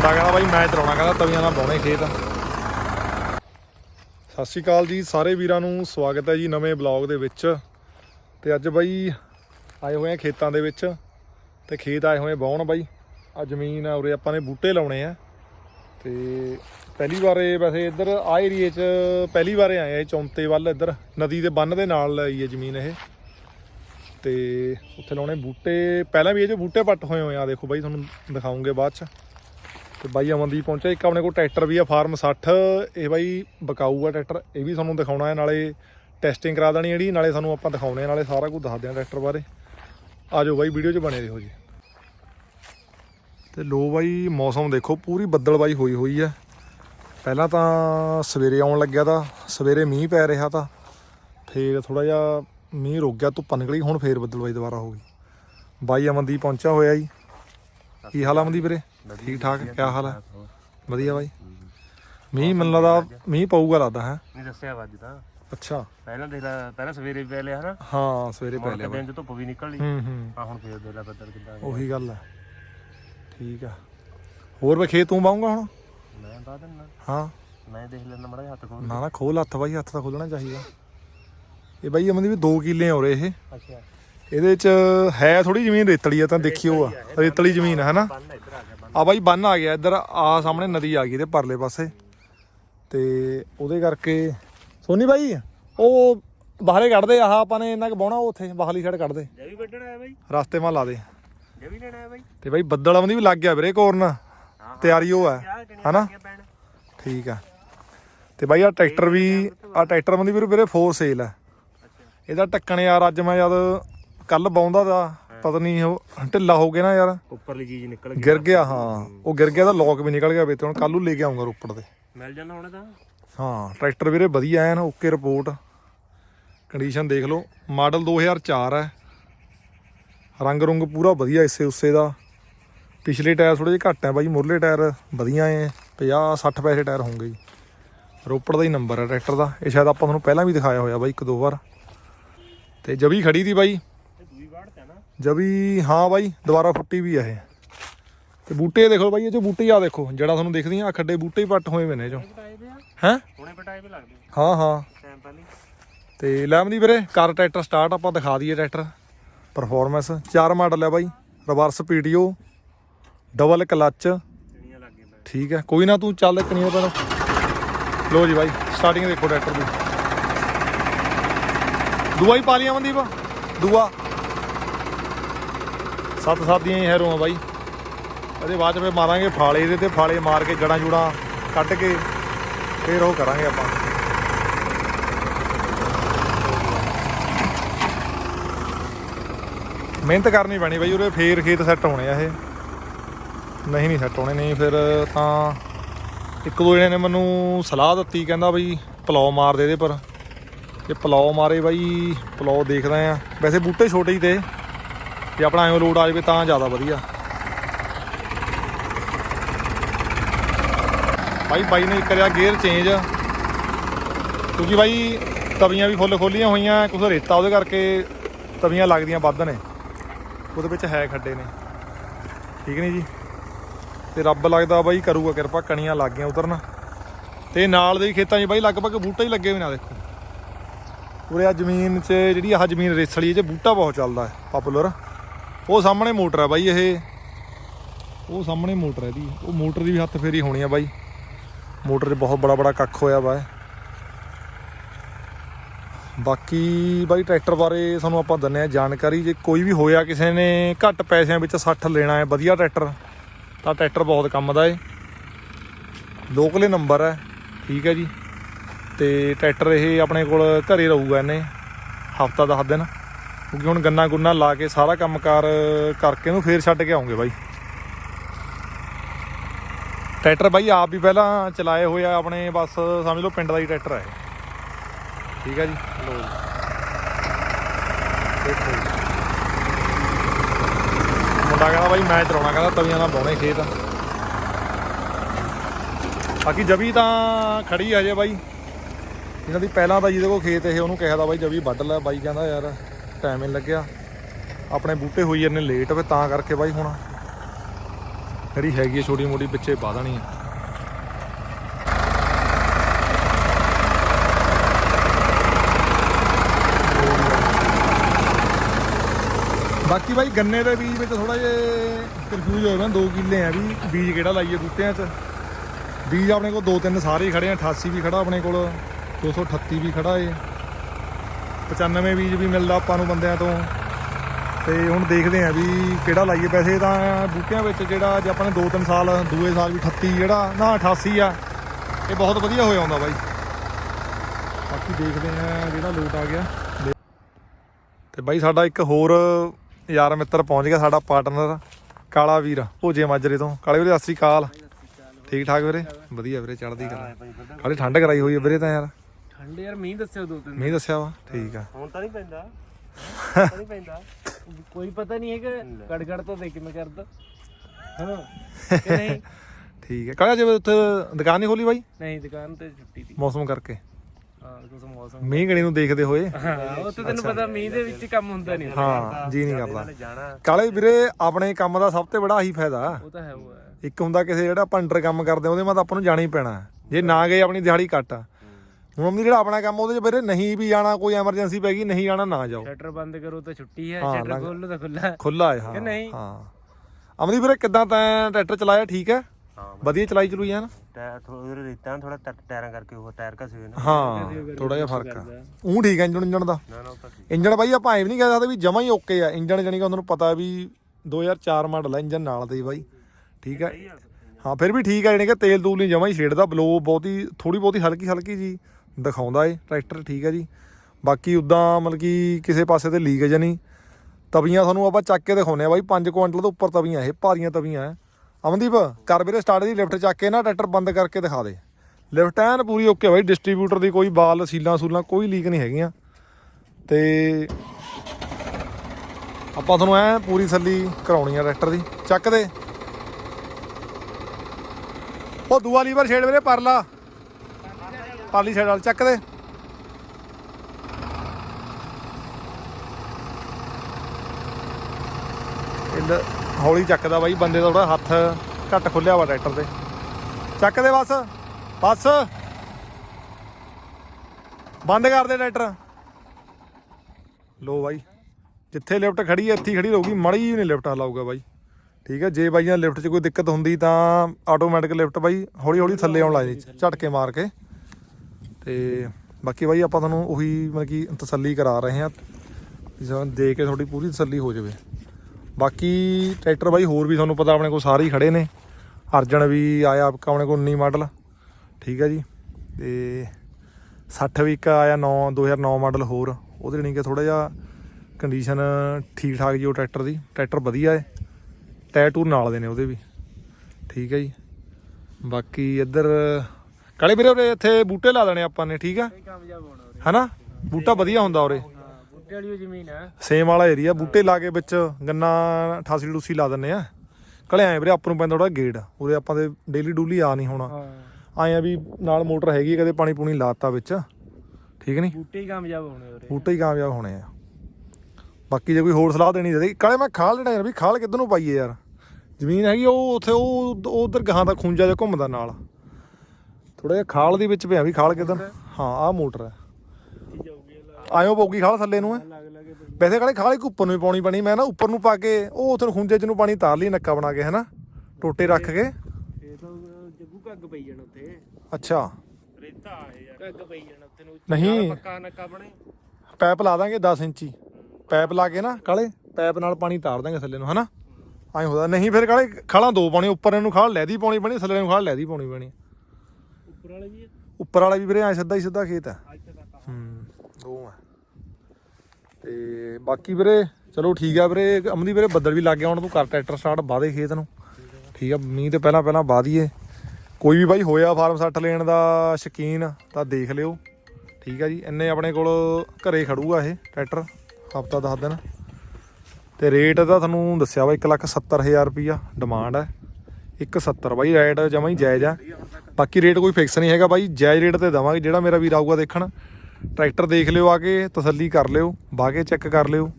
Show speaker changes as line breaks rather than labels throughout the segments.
ਮੁੰਡਾ ਕਹਿੰਦਾ ਬਾਈ, ਮੈਂ ਚਲਾਉਣਾ ਕਹਿੰਦਾ ਤਵੀਆਂ ਨਾਲ ਬਾਉਣੇ ਖੇਤ। ਸਤਿ ਸ਼੍ਰੀ ਅਕਾਲ ਜੀ, ਸਾਰੇ ਵੀਰਾਂ ਨੂੰ ਸਵਾਗਤ ਹੈ ਜੀ ਨਵੇਂ ਬਲੌਗ ਦੇ ਵਿੱਚ। ਤੇ ਅੱਜ ਬਾਈ ਆਏ ਹੋਏ ਆ ਖੇਤਾਂ ਦੇ ਵਿੱਚ, ਤੇ ਖੇਤ ਆਏ ਹੋਏ ਬਾਉਣ ਬਾਈ। ਆ ਜ਼ਮੀਨ ਆ ਉਰੇ ਆਪਾਂ ਨੇ ਬੂਟੇ ਲਾਉਣੇ ਆ। ਤੇ ਪਹਿਲੀ ਵਾਰ ਇਹ ਵੈਸੇ ਇੱਧਰ ਆ ਏਰੀਏ 'ਚ ਪਹਿਲੀ ਵਾਰ ਆਏ ਆ ਚੌਂਤੇ ਵੱਲ ਇੱਧਰ, ਨਦੀ ਦੇ ਬੰਨ ਦੇ ਨਾਲ ਲਈ ਹੈ ਜ਼ਮੀਨ ਇਹ। ਤੇ ਉੱਥੇ ਲਾਉਣੇ ਬੂਟੇ, ਪਹਿਲਾਂ ਵੀ ਇਹ ਜੋ ਬੂਟੇ ਪੱਟ ਹੋਏ ਹੋਏ ਆ ਦੇਖੋ ਬਾਈ, ਤੁਹਾਨੂੰ ਦਿਖਾਉਂਗੇ ਬਾਅਦ 'ਚ। ਤੇ ਬਾਈ ਅਮਨਦੀਪ ਪਹੁੰਚਿਆ, ਇੱਕ ਆਪਣੇ ਕੋਲ ਟਰੈਕਟਰ ਵੀ ਆ, ਫਾਰਮ 60 ਇਹ ਬਾਈ ਬਕਾਊ ਆ ਟਰੈਕਟਰ, ਇਹ ਵੀ ਸਾਨੂੰ ਦਿਖਾਉਣਾ ਹੈ, ਨਾਲੇ ਟੈਸਟਿੰਗ ਕਰਾ ਦੇਣੀ ਜਿਹੜੀ, ਨਾਲੇ ਸਾਨੂੰ ਆਪਾਂ ਦਿਖਾਉਣੇ ਆ, ਨਾਲੇ ਸਾਰਾ ਕੁਝ ਦੱਸਦੇ ਆ ਟਰੈਕਟਰ ਬਾਰੇ। ਆ ਜਾਓ ਬਾਈ, ਵੀਡੀਓ 'ਚ ਬਣੇ ਰਹੋ ਜੀ। ਤੇ ਲੋ ਬਾਈ, ਮੌਸਮ ਦੇਖੋ, ਪੂਰੀ ਬੱਦਲਬਾਈ ਹੋਈ ਹੋਈ ਹੈ ਪਹਿਲਾਂ ਤਾਂ ਸਵੇਰੇ ਆਉਣ ਲੱਗਿਆ ਤਾਂ, ਸਵੇਰੇ ਮੀਂਹ ਪੈ ਰਿਹਾ ਤਾਂ, ਫੇਰ ਥੋੜਾ ਜਿਹਾ ਮੀਂਹ ਰੁਕ ਗਿਆ, ਧੁੱਪ ਨਿਕਲੀ, ਹੁਣ ਫੇਰ ਬੱਦਲਬਾਈ ਦੁਬਾਰਾ ਹੋ ਗਈ। ਬਾਈ ਅਮਨਦੀਪ ਪਹੁੰਚਿਆ ਹੋਇਆ ਜੀ। ਕੀ ਹਾਲ ਆ ਅਮਨਦੀਪ ਵੀਰੇ? ਠੀਕ ਠਾਕ ਕੀ ਹਾਲ ਹੈ? ਵਧੀਆ ਬਾਈ। ਮੀਂਹ ਮੈਨੂੰ ਲੱਗਦਾ ਮੀਂਹ ਪਊਗਾ ਲੱਗਦਾ ਹੈ?
ਨਹੀਂ ਦੱਸਿਆ ਵਾ ਅੱਜ ਤਾਂ।
ਅੱਛਾ।
ਪਹਿਲਾਂ ਦੇਖ ਲੈ ਪਹਿਲਾਂ ਸਵੇਰੇ ਪੈ ਲਿਆ ਹਨਾ?
ਹਾਂ ਸਵੇਰੇ ਪੈ ਲਿਆ ਬਾਈ।
ਦਿਨ ਚ ਧੁੱਪ ਵੀ ਨਿਕਲ ਲਈ
ਹੂੰ ਹੂੰ।
ਆ ਹੁਣ ਫੇਰ ਦੇ ਲੈ ਬੱਦਲ ਕਿੱਦਾਂ।
ਉਹੀ ਗੱਲ ਹੈ। ਠੀਕ ਆ ਹੋਰ ਵੇ ਖੇਤ ਤੂੰ ਬਾਉਂਗਾ ਹੁਣ?
ਮੈਂ ਬਾਅਦ ਦਿੰਦਾ
ਹਾਂ।
ਮੈਂ ਦੇਖ ਲੈਣਾ ਮੜਾ ਹੱਥ ਖੋਲ
ਨਾ ਨਾ ਖੋਲ ਹੱਥ ਬਾਈ ਹੱਥ ਤਾਂ ਖੋਲਣਾ ਚਾਹੀਦਾ। ਇਹ ਬਾਈ ਅਮਨ ਦੀ ਵੀ 2 ਕਿੱਲੇ ਹੋ ਰਹੇ ਇਹ।
ਅੱਛਾ।
ਇਹਦੇ ਚ ਹੈ ਥੋੜੀ ਜ਼ਮੀਨ ਰੇਤਲੀ ਆ ਤਾਂ ਦੇਖਿਓ ਆ। ਰੇਤਲੀ ਜ਼ਮੀਨ ਹੈ ਨਾ
ਆ
ਆ ਬਾਈ ਬੰਨ ਆ ਗਿਆ ਇੱਧਰ ਆ ਸਾਹਮਣੇ ਨਦੀ ਆ ਗਈ ਇਹਦੇ ਪਰਲੇ ਪਾਸੇ। ਤੇ ਉਹਦੇ ਕਰਕੇ ਸੋਨੀ ਬਾਈ ਉਹ ਬਾਹਰੇ ਕੱਢਦੇ ਆਹ ਆਪਾਂ ਨੇ ਇਹਨਾਂ ਕ ਬਾਉਣਾ ਉੱਥੇ ਬਾਹਰਲੀ ਸਾਈਡ ਕੱਢਦੇ।
ਜੇ ਵੀ ਵੱਢਣਾ ਹੈ ਬਾਈ?
ਰਸਤੇ ਮਾ ਲਾ ਦੇ।
ਜੇ ਵੀ ਲੈਣਾ ਹੈ ਬਾਈ?
ਤੇ ਬਾਈ ਬੱਦਲ ਆਉਂਦੀ ਵੀ ਲੱਗ ਗਿਆ ਵੀਰੇ ਕੋਰਨ ਤਿਆਰੀ ਉਹ ਹੈ
ਆ
ਹਨਾ? ਠੀਕ ਆ। ਤੇ ਬਾਈ ਆ ਟਰੈਕਟਰ ਵੀ ਆ ਟਰੈਕਟਰ ਮੰਦੀ ਵੀਰੇ ਫੋਰ ਸੇਲ
ਅੱਛਾ।
ਇਹਦਾ ਟੱਕਣ ਯਾਰ ਅੱਜ ਮੈਂ ਜਦ ਕੱਲ ਬਾਉਂਦਾ ਦਾ ਪਤਾ ਨਹੀਂ ਉਹ ਢਿੱਲਾ ਹੋ ਗਿਆ ਨਾ ਯਾਰ।
ਉੱਪਰਲੀ ਚੀਜ਼ ਨਿਕਲ ਗਈ
ਗਿਰ ਗਿਆ ਹਾਂ। ਉਹ ਗਿਰ ਗਿਆ ਤਾਂ ਲੋਕ ਵੀ ਨਿਕਲ ਗਿਆ ਵੇ ਤੇ ਹੁਣ ਕੱਲ ਨੂੰ ਲੈ ਕੇ ਆਉਂਗਾ ਰੋਪੜ ਤੇ।
ਮਿਲ ਜਾਂਦਾ ਹੁਣ ਤਾਂ?
ਹਾਂ ਟਰੈਕਟਰ ਵੀਰੇ ਵਧੀਆ ਐਨ ਓਕੇ ਰਿਪੋਰਟ। ਕੰਡੀਸ਼ਨ ਦੇਖ ਲਓ ਮਾਡਲ 2004 ਹੈ। ਰੰਗ ਰੁੰਗ ਪੂਰਾ ਵਧੀਆ ਇਸੇ ਉਸੇ ਦਾ। ਪਿਛਲੇ ਟਾਇਰ ਥੋੜੇ ਜਿਹੇ ਘੱਟ ਹੈ ਬਾਈ ਮੁਰਲੇ ਟਾਇਰ ਵਧੀਆ ਐ 50 60 ਪੈਸੇ ਟਾਇਰ ਹੋਣਗੇ ਜੀ। ਰੋਪੜ ਦਾ ਹੀ ਨੰਬਰ ਹੈ ਟਰੈਕਟਰ ਦਾ। ਇਹ ਸ਼ਾਇਦ ਆਪਾਂ ਤੁਹਾਨੂੰ ਪਹਿਲਾਂ ਵੀ ਦਿਖਾਇਆ ਹੋਇਆ ਬਾਈ ਇੱਕ ਦੋ ਵਾਰ। ਤੇ ਜਵੀ ਖੜੀ ਦੀ ਬਾਈ। ਜਵੀ ਹਾਂ ਬਾਈ ਦੁਬਾਰਾ ਫੁੱਟੀ ਵੀ ਆ ਇਹ। ਤੇ ਬੂਟੇ ਦੇਖੋ ਬਾਈ ਇਹ ਚ ਬੂਟੇ ਆ ਦੇਖੋ ਜਿਹੜਾ ਤੁਹਾਨੂੰ ਦਿਖਦੀਆਂ ਆ ਖੱਡੇ ਬੂਟੇ ਹੀ ਪੱਟ ਹੋਏ ਹੋਏ ਨੇ
ਆ?
ਹੈ?
ਹੁਣੇ ਪਟਾਏ ਪਏ ਲੱਗਦੇ
ਹਾਂ ਹਾਂ। ਤੇ ਲੈਮਦੀ ਵੀਰੇ ਕਰ ਟਰੈਕਟਰ ਸਟਾਰਟ ਆਪਾਂ ਦਿਖਾ ਦਈਏ ਟਰੈਕਟਰ। ਪਰਫਾਰਮੈਂਸ ਚਾਰ ਮਾਡਲ ਹੈ ਬਾਈ ਰਿਵਰਸ ਪੀਟੀਓ ਡਬਲ ਕਲੱਚ ਠੀਕ ਹੈ ਕੋਈ ਨਾ ਤੂੰ ਚੱਲ ਕਨੀਆਂ ਪਰ ਲੋ ਜੀ ਬਾਈ ਸਟਾਰਟਿੰਗ ਦੇਖੋ ਟਰੈਕਟਰ ਦੀ। ਦੂਆ ਹੀ ਪਾ ਲਿਆ ਮਨਦੀਪ ਦੂਆ। ਸੱਤ ਸੱਤ ਦੀਆਂ ਹੀ ਹੈਰੋਂ ਆ ਬਾਈ। ਇਹਦੇ ਬਾਅਦ ਚ ਫੇ ਮਾਰਾਂਗੇ ਫਾਲੇ ਇਹਦੇ ਤੇ, ਫਾਲੇ ਮਾਰ ਕੇ ਜੜਾਂ ਜੁੜਾਂ ਕੱਢ ਕੇ ਫੇਰ ਉਹ ਕਰਾਂਗੇ ਆਪਾਂ। ਮਿਹਨਤ ਕਰਨੀ ਪੈਣੀ ਬਾਈ ਉਰੇ, ਫੇਰ ਖੇਤ ਸੈੱਟ ਹੋਣੇ ਆ ਇਹ। ਨਹੀਂ ਨਹੀਂ ਸੈੱਟ ਹੋਣੇ, ਨਹੀਂ ਫਿਰ ਤਾਂ ਇੱਕ ਦੋ ਜਣੇ ਨੇ ਮੈਨੂੰ ਸਲਾਹ ਦਿੱਤੀ, ਕਹਿੰਦਾ ਬਈ ਪਲਾਉ ਮਾਰ ਦੇ ਇਹਦੇ ਪਰ। ਇਹ ਪਲਾਉ ਮਾਰੇ ਬਾਈ ਪਲਾਉ ਦੇਖਦਾ ਆ। ਵੈਸੇ ਬੂਟੇ ਛੋਟੇ ਹੀ ਤੇ। ਜੇ ਆਪਣਾ ਐਵੇਂ ਲੋਡ ਆ ਜਾਵੇ ਤਾਂ ਜ਼ਿਆਦਾ ਵਧੀਆ। ਬਾਈ ਬਾਈ ਨੇ ਕਰਿਆ ਗੇਅਰ ਚੇਂਜ ਕਿਉਂਕਿ ਬਾਈ, ਤਵੀਆਂ ਵੀ ਫੁੱਲ ਖੋਲੀਆਂ ਹੋਈਆਂ ਕੁਝ ਰੇਤਾ ਉਹਦੇ ਕਰਕੇ ਤਵੀਆਂ ਲੱਗਦੀਆਂ ਵੱਧ ਨੇ। ਉਹਦੇ ਵਿੱਚ ਹੈ ਖੱਡੇ ਨੇ। ਠੀਕ ਨਹੀਂ ਜੀ? ਤੇ ਰੱਬ ਲੱਗਦਾ ਬਾਈ ਕਰੂਗਾ ਕਿਰਪਾ, ਕਣੀਆਂ ਲੱਗ ਗਈਆਂ ਉਤਰਨ। ਤੇ ਨਾਲ ਦੇ ਖੇਤਾਂ 'ਚ ਬਾਈ ਲਗਭਗ ਬੂਟਾ ਹੀ ਲੱਗੇ ਹੋਏ ਨੇ ਆਹ ਦੇਖੋ। ਉਰੇ ਆ ਜ਼ਮੀਨ 'ਚ ਜਿਹੜੀ ਆਹ ਜ਼ਮੀਨ ਰੇਸਲੀ ਇਹ 'ਚ ਬੂਟਾ ਬਹੁਤ ਚੱਲਦਾ ਹੈ ਪਪੂਲਰ ਉਹ ਸਾਹਮਣੇ ਮੋਟਰ ਹੈ ਬਾਈ ਇਹ। ਉਹ ਸਾਹਮਣੇ ਮੋਟਰ ਹੈ ਇਹਦੀ। ਉਹ ਮੋਟਰ ਦੀ ਵੀ ਹੱਥ ਫੇਰੀ ਹੋਣੀ ਆ ਬਾਈ। ਮੋਟਰ 'ਚ ਬਹੁਤ ਬੜਾ ਬੜਾ ਕੱਖ ਹੋਇਆ ਵਾ ਬਾਕੀ ਬਾਈ ਟਰੈਕਟਰ ਬਾਰੇ ਸਾਨੂੰ ਆਪਾਂ ਦਿੰਨੇ ਆ ਜਾਣਕਾਰੀ। ਜੇ ਕੋਈ ਵੀ ਹੋਇਆ ਕਿਸੇ ਨੇ ਘੱਟ ਪੈਸਿਆਂ ਵਿੱਚ 60 ਲੈਣਾ ਹੈ, ਵਧੀਆ ਟਰੈਕਟਰ, ਤਾਂ ਟਰੈਕਟਰ ਬਹੁਤ ਕੰਮ ਦਾ ਏ। ਲੋਕਲੇ ਨੰਬਰ ਹੈ, ਠੀਕ ਹੈ ਜੀ। ਤੇ ਟਰੈਕਟਰ ਇਹ ਆਪਣੇ ਕੋਲ ਘਰੇ ਰਹੂਗਾ ਇਹਨੇ, ਹਫਤਾ 10 ਦਿਨ। ਕਿਉਂਕਿ ਹੁਣ ਗੰਨਾ ਗੁੰਨਾ ਲਾ ਕੇ ਸਾਰਾ ਕੰਮਕਾਰ ਕਰਕੇ ਨੂੰ ਫੇਰ ਛੱਡ ਕੇ ਆਉਂਗੇ ਬਾਈ। ਟਰੈਕਟਰ ਬਾਈ ਆਪ ਵੀ ਪਹਿਲਾਂ ਚਲਾਏ ਹੋਏ ਆ ਆਪਣੇ, ਬਸ ਸਮਝ ਲਓ ਪਿੰਡ ਦਾ ਹੀ ਟਰੈਕਟਰ ਹੈ ਠੀਕ ਹੈ ਜੀ? ਲੋ ਜੀ। ਦੇਖੋ ਜੀ। ਮੁੰਡਾ ਕਹਿੰਦਾ ਬਾਈ ਮੈਂ ਚਲਾਉਣਾ, ਕਹਿੰਦਾ ਤਵੀਆਂ ਨਾਲ ਬਾਉਣੇ ਖੇਤ। ਬਾਕੀ ਜਵੀ ਤਾਂ ਖੜੀ ਆ ਜੇ ਬਾਈ। ਇਹਨਾਂ ਦੀ ਪਹਿਲਾਂ ਤਾਂ ਜਿਹਦੇ ਕੋਲ ਖੇਤ ਇਹ, ਉਹਨੂੰ ਕਹਿਦਾ ਬਾਈ ਜਵੀ ਵੱਢ ਲੈ। ਬਾਈ ਕਹਿੰਦਾ ਯਾਰ ਟਾਈਮ ਹੀ ਲੱਗਿਆ। ਆਪਣੇ ਬੂਟੇ ਹੋਈ ਜਾਂਦੇ ਲੇਟ ਫੇ ਤਾਂ ਕਰਕੇ ਬਾਈ ਹੁਣ। ਜਿਹੜੀ ਹੈਗੀ ਹੈ ਛੋਟੀ ਮੋਟੀ, ਪਿੱਛੇ ਪਾ ਦੇਣੀ ਹੈ ਬਾਕੀ ਬਾਈ ਗੰਨੇ ਦੇ ਬੀਜ ਵਿੱਚ ਥੋੜਾ ਜਿਹਾ ਕਨਫਿਊਜ਼ ਹੋਇਆ ਮੈਂ 2 ਕਿੱਲੇ ਆ ਵੀ। ਬੀਜ ਕਿਹੜਾ ਲਾਈਏ ਬੂਟਿਆਂ 'ਚ? ਬੀਜ ਆਪਣੇ ਕੋਲ ਦੋ ਤਿੰਨ ਸਾਰੇ ਹੀ ਖੜੇ ਆ 88 ਵੀ ਖੜਾ ਆਪਣੇ ਕੋਲ 238 ਵੀ ਖੜਾ ਏ। 95 ਬੀਜ ਵੀ ਮਿਲਦਾ ਆਪਾਂ ਨੂੰ ਬੰਦਿਆਂ ਤੋਂ। ਤੇ ਹੁਣ ਦੇਖਦੇ ਆ ਵੀ ਕਿਹੜਾ ਲਾਈਏ। ਪੈਸੇ ਤਾਂ ਬੂਟਿਆਂ ਵਿੱਚ ਜਿਹੜਾ ਜੇ ਆਪਾਂ ਨੇ 2-3 ਸਾਲ ਦੂਏ ਸਾਲ ਵੀ 38 ਜਿਹੜਾ ਨਾ 88 ਆ ਇਹ ਬਹੁਤ ਵਧੀਆ ਹੋ ਜਾਂਦਾ ਬਾਈ। ਬਾਕੀ ਦੇਖਦੇ ਆ ਜਿਹੜਾ ਲੋਟ ਆ ਗਿਆ। ਤੇ ਬਾਈ ਸਾਡਾ ਇੱਕ ਹੋਰ ਯਾਰ ਮਿੱਤਰ ਪਹੁੰਚ ਗਿਆ ਸਾਡਾ ਪਾਰਟਨਰ ਕਾਲਾ ਵੀਰ ਭੋਜੇ ਮਾਜਰੇ ਤੋਂ। ਕਾਲੇ ਵੀਰੇ ਸਤਿ ਸ੍ਰੀ ਅਕਾਲ। ਠੀਕ ਠਾਕ ਵੀਰੇ? ਵਧੀਆ ਵੀਰੇ ਚੜ੍ਹਦੀ ਕਲਾ। ਕਾਲੀ ਠੰਡ ਕਰਾਈ ਹੋਈ ਹੈ ਵੀਰੇ ਤਾਂ ਯਾਰ।
ਠੰਡ ਯਾਰ ਮੀਂਹ ਦੱਸਿਓ ਦੋ ਤਿੰਨ
ਮੀਂਹ ਦੱਸਿਆ ਵਾ? ਠੀਕ ਆ।
ਹੁਣ ਤਾਂ ਨਹੀਂ ਪੈਂਦਾ। ਹੁਣ ਤਾਂ ਨਹੀਂ ਪੈਂਦਾ। ਕੋਈ ਪਤਾ ਨਹੀਂ ਹੈ ਕਿ ਗੜਗੜ ਤੋਂ ਦੇਖ ਕਿਵੇਂ ਕਰਦਾ। ਹਾਂ। ਕਿ ਨਹੀਂ?
ਠੀਕ ਹੈ ਕਾਲੇ ਜਿਵੇਂ ਉੱਥੇ ਦੁਕਾਨ ਨਹੀਂ ਖੋਲੀ ਬਾਈ?
ਨਹੀਂ ਦੁਕਾਨ ਤੇ ਛੁੱਟੀ ਦੀ।
ਮੌਸਮ ਕਰਕੇ।
ਹਾਂ ਕੁਝ ਮੌਸਮ
ਮੀਂਹ ਗਣੀ ਨੂੰ ਦੇਖਦੇ ਹੋਏ।
ਹਾਂ ਉਹ ਤਾਂ ਤੈਨੂੰ ਪਤਾ ਮੀਂਹ ਦੇ ਵਿੱਚ ਕੰਮ ਹੁੰਦਾ ਨਹੀਂ।
ਹਾਂ ਜੀ ਨਹੀਂ ਕਰਦਾ। ਕਾਲੇ ਵੀਰੇ ਆਪਣੇ ਕੰਮ ਦਾ ਸਭ ਤੋਂ ਬੜਾ ਆਹੀ ਫਾਇਦਾ।
ਉਹ ਤਾਂ ਹੈ ਉਹ ਹੈ।
ਇੱਕ ਹੁੰਦਾ ਕਿਸੇ ਜਿਹੜਾ ਆਪਾਂ ਅੰਡਰ ਕੰਮ ਕਰਦੇ ਉਹਦੇ ਮਾ ਤਾਂ ਆਪਾਂ ਨੂੰ ਜਾਣਾ ਹੀ ਪੈਣਾ। ਜੇ ਨਾ ਗਏ ਆਪਣੀ ਦਿਹਾੜੀ ਕੱਟ ਆ। ਹੁਣ ਆਪਣੀ ਜਿਹੜਾ ਆਪਣਾ ਕੰਮ ਉਹਦੇ ਚ ਵੀਰੇ ਨਹੀਂ ਵੀ ਜਾਣਾ ਕੋਈ ਐਮਰਜੈਂਸੀ ਪੈ ਗਈ ਨਹੀਂ ਜਾਣਾ ਨਾ ਜਾਓ।
ਸ਼ਟਰ ਬੰਦ ਕਰੋ ਤਾਂ ਛੁੱਟੀ ਹੈ
ਹਾਂ,
ਸ਼ਟਰ
ਲੱਗ-
ਖੋਲੋ ਤਾਂ ਖੁੱਲਾ
ਖੁੱਲਾ ਹੈ ਹਾਂ
ਕਿ ਨਹੀਂ?
ਹਾਂ। ਅਮਦੀ ਵੀਰੇ ਕਿਦਾਂ ਤੈਂ ਟਰੈਕਟਰ ਚਲਾਇਆ ਠੀਕ ਹੈ?
ਹਾਂ
ਵਧੀਆ। ਚਲਾਈ ਚਲੂਈ ਹੈ ਨਾ
ਟਾਇਰ ਥੋੜਾ ਰੇਤਾਂ ਥੋੜਾ ਟਾਇਰਾਂ ਕਰਕੇ ਉਹ ਟਾਇਰ ਘਸੇ ਹੋਏ ਨੇ।
ਹਾਂ ਥੋੜਾ ਜਿਹਾ ਫ਼ਰਕ ਆ। ਉਹ ਠੀਕ ਹੈ ਇੰਜਣ ਇੰਜਣ ਦਾ?
ਨਾ ਨਾ ਉਹ ਤਾਂ ਠੀਕ।
ਇੰਜਣ ਬਾਈ ਆਪਾਂ ਐਂ ਵੀ ਨਹੀਂ ਕਹਿ ਸਕਦੇ ਵੀ ਜਮਾ ਹੀ ਓਕੇ ਆ। ਇੰਜਣ ਜਾਨੀ ਕਿ ਤੁਹਾਨੂੰ ਪਤਾ ਵੀ 2004 ਮਾਡਲ ਆ ਇੰਜਣ ਨਾਲ ਦੇ ਬਾਈ। ਠੀਕ ਹੈ? ਹਾਂ ਫਿਰ ਵੀ ਠੀਕ ਹੈ ਜਾਨੀ ਕਿ ਤੇਲ ਤੂਲ ਨਹੀਂ ਜਮਾ ਹੀ ਛੇੜਦਾ ਬਲੋ ਬਹੁਤੀ ਥੋੜੀ ਬਹੁਤੀ ਹਲਕੀ ਹਲਕੀ ਜੀ। ਦਿਖਾਉਂਦਾ ਏ, ਟਰੈਕਟਰ ਠੀਕ ਹੈ ਜੀ। ਬਾਕੀ ਉਦਾਂ ਮਤਲਬ ਕਿ ਕਿਸੇ ਪਾਸੇ ਤੇ ਲੀਕ ਨਹੀਂ। ਤਵੀਆਂ ਤੁਹਾਨੂੰ ਆਪਾਂ ਚੱਕ ਕੇ ਦਿਖਾਉਨੇ ਆ ਬਾਈ 5 ਕੁਇੰਟਲ ਤੋਂ ਉੱਪਰ ਤਵੀਆਂ ਇਹ, ਭਾਰੀਆਂ ਤਵੀਆਂ ਐ। ਅਮਨਦੀਪ, ਕਰ ਵੀਰੇ ਸਟਾਰਟ ਦੀ ਲਿਫਟ ਚੱਕ ਕੇ ਨਾ ਟਰੈਕਟਰ ਬੰਦ ਕਰਕੇ ਦਿਖਾ ਦੇ। ਲਿਫਟ ਐਨ ਪੂਰੀ ਓਕੇ ਬਾਈ ਡਿਸਟ੍ਰੀਬਿਊਟਰ ਦੀ ਕੋਈ ਬਾਲ, ਸੀਲਾਂ ਸੂਲਾਂ ਕੋਈ ਲੀਕ ਨਹੀਂ ਹੈਗੀਆਂ। ਤੇ ਆਪਾਂ ਤੁਹਾਨੂੰ ਐ ਪੂਰੀ ਥੱਲੀ ਕਰਾਉਣੀ ਆ ਟਰੈਕਟਰ ਦੀ। ਚੱਕ ਦੇ। ਉਹ ਦੂਆ ਲੀਵਰ ਛੇੜ ਵੀਰੇ, ਪਰਲਾ। ਪਰਲੀ ਸਾਈਡ ਵਾਲ ਚੱਕ ਦੇ। ਇਹਦਾ ਹੌਲੀ ਚੱਕਦਾ ਬਾਈ, ਬੰਦੇ ਦਾ ਥੋੜਾ ਹੱਥ ਘੱਟ ਖੁੱਲਿਆ ਵਾ ਟਰੈਕਟਰ ਤੇ। ਚੱਕ ਦੇ ਬਸ ਬਸ। ਬੰਦ ਕਰ ਦੇ ਟਰੈਕਟਰ। ਲੋ ਬਾਈ, ਜਿੱਥੇ ਲਿਫਟ ਖੜੀ ਹੈ, ਇੱਥੇ ਖੜੀ ਰਹੂਗੀ। ਮੜੀ ਹੀ ਨਹੀਂ ਲਿਫਟ ਹਲਾਊਗਾ ਬਾਈ। ਠੀਕ ਹੈ, ਜੇ ਬਾਈਆਂ ਲਿਫਟ 'ਚ ਕੋਈ ਦਿੱਕਤ ਹੁੰਦੀ ਤਾਂ ਆਟੋਮੈਟਿਕ ਲਿਫਟ ਬਾਈ ਹੌਲੀ ਹੌਲੀ ਥੱਲੇ ਆਉਣ ਲੱਗ ਜੀ ਝਟਕੇ ਮਾਰ ਕੇ। ਤੇ ਬਾਕੀ ਬਾਈ ਆਪਾਂ ਤੁਹਾਨੂੰ ਉਹੀ ਮਤਲਬ ਕਿ ਤਸੱਲੀ ਕਰਾ ਰਹੇ ਹਾਂ। ਜਿਵੇਂ ਦੇ ਕੇ ਤੁਹਾਡੀ ਪੂਰੀ ਤਸੱਲੀ ਹੋ ਜਾਵੇ। ਬਾਕੀ ਟਰੈਕਟਰ ਬਾਈ ਹੋਰ ਵੀ ਤੁਹਾਨੂੰ ਪਤਾ ਆਪਣੇ ਕੋਲ ਸਾਰੇ ਹੀ ਖੜੇ ਨੇ। ਅਰਜਨ ਵੀ ਆਇਆ ਆਪਕਾ ਆਪਣੇ ਕੋਲ 19 ਮਾਡਲ। ਠੀਕ ਹੈ ਜੀ। ਤੇ 60 ਵੀ ਇੱਕ ਆਇਆ 9 2009 ਮਾਡਲ ਹੋਰ। ਉਹਦੇ ਜਾਣੀ ਕਿ ਥੋੜਾ ਜਿਹਾ ਕੰਡੀਸ਼ਨ ਠੀਕ ਠਾਕ ਜੀ ਉਹ ਟਰੈਕਟਰ ਦੀ। ਟਰੈਕਟਰ ਵਧੀਆ ਹੈ। ਟਾਇਰ ਟੂਰ ਨਾਲ ਦੇ ਨੇ ਉਹਦੇ ਵੀ। ਠੀਕ ਹੈ ਜੀ। ਬਾਕੀ ਇੱਧਰ ਕਾਲੇ ਵੀਰੇ ਉਰੇ ਇੱਥੇ ਬੂਟੇ ਲਾ ਦੇਣੇ ਆਪਾਂ ਨੇ ਠੀਕ ਆ?
ਕੋਈ ਕਾਮਯਾਬ ਹੋਣਾ ਉਰੇ।
ਹਨਾ? ਬੂਟਾ ਵਧੀਆ ਹੁੰਦਾ ਉਰੇ।
ਹਾਂ ਬੁੱਟੇ ਵਾਲੀ ਉਹ ਜ਼ਮੀਨ ਹੈ
ਸੇਮ ਵਾਲਾ ਏਰੀਆ ਬੂਟੇ ਲਾ ਕੇ ਵਿੱਚ ਗੰਨਾ 88 ਡੂਸੀ ਲਾ ਦਿੰਨੇ ਆ। ਕਲੇ ਆਏ ਵੀਰੇ ਆਪਾਂ ਨੂੰ ਪੈਂਦਾ ਥੋੜਾ ਗੇੜ। ਉਹਦੇ ਆਪਾਂ ਦੇ ਡੇਲੀ ਡੂਲੀ ਆ ਨਹੀਂ ਹੋਣਾ। ਆਏ ਆ ਵੀ ਨਾਲ ਮੋਟਰ ਹੈਗੀ ਆ, ਕਦੇ ਪਾਣੀ ਪੂਣੀ ਲਾਤਾ ਵਿੱਚ। ਠੀਕ ਨਹੀਂ?
ਬੂਟੇ ਹੀ ਕਾਮਯਾਬ ਹੋਣੇ ਉਰੇ।
ਬੂਟੇ ਹੀ ਕਾਮਯਾਬ ਹੋਣੇ ਆ। ਬਾਕੀ ਜੇ ਕੋਈ ਹੋਰ ਸਲਾਹ ਦੇਣੀ ਦੇ। ਕਾਲੇ ਮੈਂ ਖਾਲ ਲੈਣਾ ਯਾਰ ਵੀ ਖਾਲ ਕਿੱਧਰ ਨੂੰ ਪਾਈਏ ਯਾਰ? ਜ਼ਮੀਨ ਹੈਗੀ ਉਹ ਉੱਥੇ ਉਹ ਉਧਰ ਗਾਂ ਦਾ ਖੂੰਜਾ ਜਿਹਾ ਘੁੰਮਦਾ ਨਾਲ। ਥੋੜਾ ਜਿਹਾ ਖਾਲ ਦੇ ਵਿੱਚ ਪਿਆ ਵੀ ਖਾਲ ਕਿੱਧਰ? ਹਾਂ। ਆਹ ਮੋਟਰ ਹੈ। ਆਇਓ ਪਊਗੀ ਖਾਲ ਥੱਲੇ ਨੂੰ
ਪਈ।
ਵੈਸੇ ਕਾਲੇ ਖਾਲ ਇੱਕ ਉੱਪਰ ਨੂੰ ਵੀ ਪਾਉਣੀ ਪੈਣੀ। ਮੈਂ ਨਾ ਉੱਪਰ ਨੂੰ ਪਾ ਕੇ ਉਹ ਉੱਥੇ ਖੂੰਜੇ ਚ ਨੂੰ ਪਾਣੀ ਤਾਰ ਲਈ ਨੱਕਾ ਬਣਾ ਕੇ ਹੈਨਾ ਟੋਟੇ ਰੱਖ ਕੇ।
ਇਹ ਤਾਂ ਜੱਗੂ ਘੱਗ ਪਈ ਜਾਣਾ ਉੱਥੇ।
ਅੱਛਾ।
ਰੇਤਾ ਹੈ ਯਾਰ। ਘੱਗ ਪਈ ਜਾਣਾ ਉੱਥੇ ਨੂੰ।
ਨਹੀਂ।
ਨਾਲ ਪੱਕਾ ਨੱਕਾ ਬਣੇ।
ਪੈਪ ਲਾ ਦਾਂਗੇ 10 ਇੰਚੀ। ਪੈਪ ਲਾ ਕੇ ਨਾ ਕਾਲੇ ਪੈਪ ਨਾਲ ਪਾਣੀ ਤਾਰ ਦਾਂਗੇ ਥੱਲੇ ਨੂੰ ਹਨਾ ਐਂ ਹੁੰਦਾ। ਨਹੀਂ ਫਿਰ ਕਾਲੇ ਖਾਲਾਂ ਦੋ ਪਾਣੀ ਉੱਪਰ ਇਹਨੂੰ ਖਾਲ ਲੈਦੀ ਪਾਉਣੀ ਪੈਣੀ ਥੱਲੇ ਨੂੰ ਖਾਲ ਲੈਦੀ ਪਾਉਣੀ ਪੈਣੀ।
ਉੱਪਰ ਵਾਲੇ ਵੀ
ਉੱਪਰ ਵਾਲਾ ਵੀ ਵੀਰੇ ਐ ਸਿੱਧਾ ਹੀ ਸਿੱਧਾ ਖੇਤ ਹੈ
ਅੱਜ ਤੱਕ
ਹੂੰ ਦੋ ਆ। ਤੇ ਬਾਕੀ ਵੀਰੇ ਚਲੋ ਠੀਕ ਆ ਵੀਰੇ ਅਮਦੀ ਵੀਰੇ ਬੱਦਲ ਵੀ ਲੱਗ ਗਿਆ ਹੁਣ ਤੂੰ ਕਰ ਟਰੈਕਟਰ ਸਟਾਰਟ ਬਾਦੇ ਖੇਤ ਨੂੰ। ਠੀਕ ਆ ਮੀਂਹ ਤੇ ਪਹਿਲਾਂ ਪਹਿਲਾਂ ਦਈਏ ਕੋਈ ਵੀ ਬਾਈ ਹੋਇਆ ਫਾਰਮ ਸੱਟ ਲੈਣ ਦਾ ਸ਼ਕੀਨ ਤਾਂ ਦੇਖ ਲਿਓ। ਠੀਕ ਆ ਜੀ ਇੰਨੇ ਆਪਣੇ ਕੋਲ ਘਰੇ ਖੜੂਗਾ ਇਹ ਟਰੈਕਟਰ ਹਫਤਾ 10 ਦਿਨ। ਤੇ ਰੇਟ ਦਾ ਤੁਹਾਨੂੰ ਦੱਸਿਆ ਵਾ 170000 ਰੁਪਿਆ ਡਿਮਾਂਡ ਹੈ 170 ਬਾਈ ਰੇਟ ਜਮਾ ਹੀ ਜਾਇਜ਼ ਆ। ਬਾਕੀ ਰੇਟ ਕੋਈ ਫਿਕਸ ਨਹੀਂ ਹੈਗਾ ਬਾਈ ਜਾਇਜ਼ ਰੇਟ ਤੇ ਦਵਾਂਗੇ ਜਿਹੜਾ ਮੇਰਾ ਵੀਰ ਆਊਗਾ ਦੇਖਣ। ਟਰੈਕਟਰ ਦੇਖ ਲਿਓ ਆ ਕੇ ਤਸੱਲੀ ਕਰ ਲਿਓ ਬਾਹ ਕੇ ਚੈੱਕ ਕਰ ਲਿਓ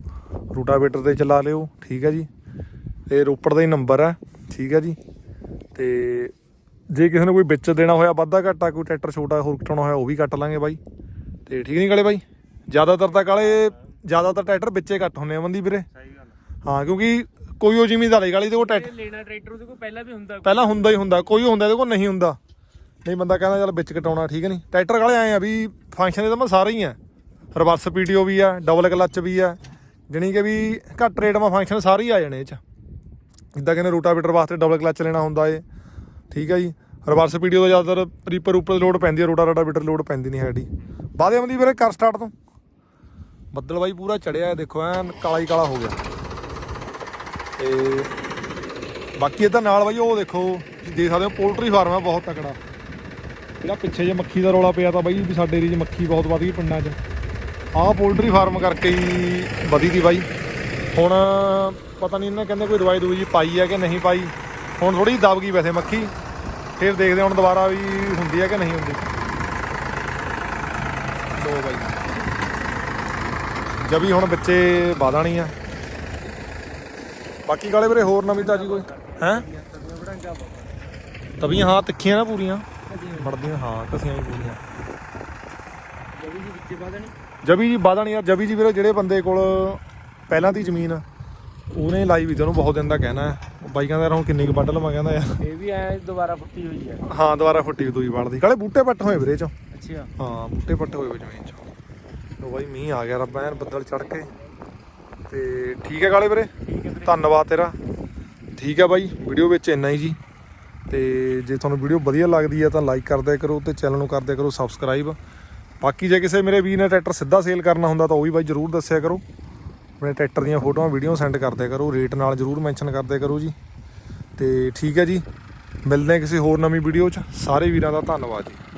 ਰੂਟਾਵੇਟਰ ਤੇ ਚਲਾ ਲਿਓ ਠੀਕ ਹੈ ਜੀ। ਤੇ ਰੋਪੜ ਦਾ ਹੀ ਨੰਬਰ ਹੈ ਠੀਕ ਹੈ ਜੀ। ਤੇ ਜੇ ਕਿਸੇ ਨੂੰ ਕੋਈ ਵਿੱਚ ਦੇਣਾ ਹੋਇਆ ਵਾਧਾ ਘਾਟਾ ਕੋਈ ਟਰੈਕਟਰ ਛੋਟਾ ਹੋਰ ਕਟਾਉਣਾ ਹੋਇਆ ਉਹ ਵੀ ਕੱਟ ਲਾਂਗੇ ਬਾਈ। ਤੇ ਠੀਕ ਨਹੀਂ ਕਾਲੇ ਬਾਈ? ਜ਼ਿਆਦਾਤਰ ਤਾਂ ਕਾਲੇ ਜ਼ਿਆਦਾਤਰ ਟਰੈਕਟਰ ਵਿੱਚੇ ਕੱਟ ਹੁੰਨੇ ਆ ਬੰਦੀ ਵੀਰੇ।
ਸਹੀ ਗੱਲ
ਹਾਂ ਕਿਉਂਕਿ ਕੋਈ ਉਹ ਜ਼ਿਮੀਂਦਾਰ ਵਾਲੀ ਤੇ ਉਹ ਟਰੈਕਟਰ
ਇਹ ਲੈਣਾ ਟਰੈਕਟਰ ਉਹਦੇ ਕੋਲ ਪਹਿਲਾਂ ਵੀ ਹੁੰਦਾ
ਪਹਿਲਾਂ ਹੁੰਦਾ ਹੀ ਹੁੰਦਾ ਕੋਈ ਹੁੰਦਾ ਇਹਦੇ ਕੋਲ ਨਹੀਂ ਹੁੰਦਾ। ਨਹੀਂ, ਬੰਦਾ ਕਹਿੰਦਾ, ਚੱਲ ਵਿੱਚ ਕਟਾਉਣਾ, ਠੀਕ ਨਹੀਂ ਟਰੈਕਟਰ ਵਾਲੇ ਆਏ ਆ ਵੀ ਫੰਕਸ਼ਨ ਦੇ ਤਾਂ ਮੈਂ ਸਾਰੇ ਹੀ ਆ। ਰਿਵਰਸ ਪੀਟੀਓ ਵੀ ਆ ਡਬਲ ਕਲੱਚ ਵੀ ਆ, ਜਾਣੀ ਕਿ ਵੀ ਘੱਟ ਰੇਟ ਮਾ ਫੰਕਸ਼ਨ ਸਾਰੇ ਹੀ ਆ ਜਾਣੇ ਇਹ ਚ। ਜਿੱਦਾਂ ਕਹਿੰਦੇ ਰੋਟਾਵੇਟਰ ਵਾਸਤੇ ਡਬਲ ਕਲੱਚ ਲੈਣਾ ਹੁੰਦਾ ਏ, ਠੀਕ ਆ ਜੀ? ਰਿਵਰਸ ਪੀਟੀਓ ਦਾ ਜ਼ਿਆਦਾਤਰ ਰੀਪਰ ਉੱਪਰ ਲੋਡ ਪੈਂਦੀ ਆ, ਰੋਟਾ ਰੋਟਾਵੇਟਰ ਲੋਡ ਪੈਂਦੀ ਨਹੀਂ ਹੈਡੀ ਬਾਦੇ ਆਉਂਦੀ ਵੀਰੇ, ਕਰ ਸਟਾਰਟ ਤੋਂ। ਬੱਦਲ ਬਾਈ ਪੂਰਾ ਚੜਿਆ ਹੈ ਦੇਖੋ, ਐਨ ਕਾਲਾ ਹੀ ਕਾਲਾ ਹੋ ਗਿਆ। ਤੇ ਬਾਕੀ ਇਹਦਾ ਨਾਲ ਬਾਈ ਉਹ ਦੇਖੋ ਤੁਸੀਂ ਦੇਖ ਸਕਦੇ ਹੋ ਪੋਲਟਰੀ ਫਾਰਮ ਹੈ ਬਹੁਤ ਤਕੜਾ। ਜਿਹੜਾ ਪਿੱਛੇ ਜੇ ਮੱਖੀ ਦਾ ਰੌਲਾ ਪਿਆ ਤਾਂ ਬਾਈ ਵੀ ਸਾਡੇ ਏਰੀਏ 'ਚ ਮੱਖੀ ਬਹੁਤ ਵੱਧ ਗਈ ਪਿੰਡਾਂ 'ਚ। ਆਹ ਪੋਲਟਰੀ ਫਾਰਮ ਕਰਕੇ ਹੀ ਵਧੀ ਦੀ ਬਾਈ। ਹੁਣ ਪਤਾ ਨਹੀਂ ਇਹਨਾਂ ਕਹਿੰਦੇ ਕੋਈ ਦਵਾਈ ਦੂਈ ਜੀ ਪਾਈ ਹੈ ਕਿ ਨਹੀਂ ਪਾਈ। ਹੁਣ ਥੋੜੀ ਦਬ ਗਈ ਵੈਸੇ ਮੱਖੀ। ਫਿਰ ਦੇਖਦੇ ਹੁਣ ਦੁਬਾਰਾ ਵੀ ਹੁੰਦੀ ਹੈ ਕਿ ਨਹੀਂ ਹੁੰਦੀ। ਲੋ ਬਾਈ। ਜਬੀ ਹੁਣ ਬੱਚੇ ਬਾਦਾਣੀ ਆ। ਬਾਕੀ ਗਾਲੇ ਵੀਰੇ ਹੋਰ ਨਵੀਂ ਤਾਜੀ ਕੋਈ? ਹੈ? ਤਬੀਆਂ ਹਾਂ ਤਿੱਖੀਆਂ ਨਾ ਪੂਰੀਆਂ। ਵੜਦੀਆਂ ਹਾਂ ਕਸੀਆਂ ਵੀ ਪੂਰੀਆਂ।
ਜਵੀ ਜੀ ਵਿੱਚੇ ਪਾ ਦੇਣੀ
ਜਬੀ ਜੀ ਬਾਦਣ ਯਾਰ ਜਬੀ ਜੀ ਵੀਰੇ ਜਿਹੜੇ ਬੰਦੇ ਕੋਲ ਪਹਿਲਾਂ ਦੀ ਜ਼ਮੀਨ ਉਹਨੇ ਲਾਈ ਵੀ ਤੇ ਉਹਨੂੰ ਬਹੁਤ ਦਿਨ ਦਾ ਕਹਿਣਾ ਹੈ। ਉਹ ਬਾਈ ਕਹਿੰਦਾ ਯਾਰ ਹੁਣ ਕਿੰਨੀ ਕੁ ਵੱਢ ਲਵਾਂ ਕਹਿੰਦਾ ਯਾਰ।
ਇਹ ਵੀ ਐ ਦੁਬਾਰਾ ਫੁੱਟੀ ਹੋਈ ਹੈ।
ਹਾਂ ਦੁਬਾਰਾ ਫੁੱਟੀ ਦੂਈ ਵੜਦੀ ਕਾਲੇ ਬੂਟੇ ਪੱਟ ਹੋਏ ਵੀਰੇ ਚ।
ਅੱਛਾ।
ਹਾਂ ਬੂਟੇ ਪੱਟੇ ਹੋਏ ਵੇ ਜ਼ਮੀਨ ਚ। ਲੋ ਬਾਈ ਮੀਂਹ ਆ ਗਿਆ ਰੱਬ ਐਨ ਬੱਦਲ ਚੜ ਕੇ। ਤੇ ਠੀਕ ਹੈ ਕਾਲੇ
ਹੈ ਵੀਰੇ।
ਧੰਨਵਾਦ ਤੇਰਾ। ਠੀਕ ਹੈ ਬਾਈ ਵੀਡੀਓ ਵਿੱਚ ਇੰਨਾ ਹੀ ਜੀ। ਤੇ ਜੇ ਤੁਹਾਨੂੰ ਵੀਡੀਓ ਵਧੀਆ ਲੱਗਦੀ ਹੈ ਤਾਂ ਲਾਈਕ ਕਰਦਿਆ ਕਰੋ ਤੇ ਚੈਨਲ ਨੂੰ ਕਰਦਿਆ ਕਰੋ ਸਬਸਕ੍ਰਾਈਬ ਬਾਕੀ ਜੇ ਕਿਸੇ ਮੇਰੇ ਵੀਰ ਨੇ ਟਰੈਕਟਰ ਸਿੱਧਾ ਸੇਲ ਕਰਨਾ ਹੁੰਦਾ ਤਾਂ ਉਹ ਵੀ ਬਾਈ ਜਰੂਰ ਦੱਸਿਆ ਕਰੋ। ਆਪਣੇ ਟਰੈਕਟਰ ਦੀਆਂ ਫੋਟੋਆਂ ਵੀਡੀਓ ਸੈਂਡ ਕਰਦਿਆ ਕਰੋ ਰੇਟ ਨਾਲ ਜਰੂਰ ਮੈਂਸ਼ਨ ਕਰ ਕਰੋ ਜੀ। ਤੇ ਠੀਕ ਹੈ ਜੀ, ਮਿਲਦੇ ਹਾਂ ਕਿਸੇ ਹੋਰ ਨਵੀਂ ਵੀਡੀਓ 'ਚ। ਸਾਰੇ ਵੀਰਾਂ ਦਾ ਧੰਨਵਾਦ ਜੀ।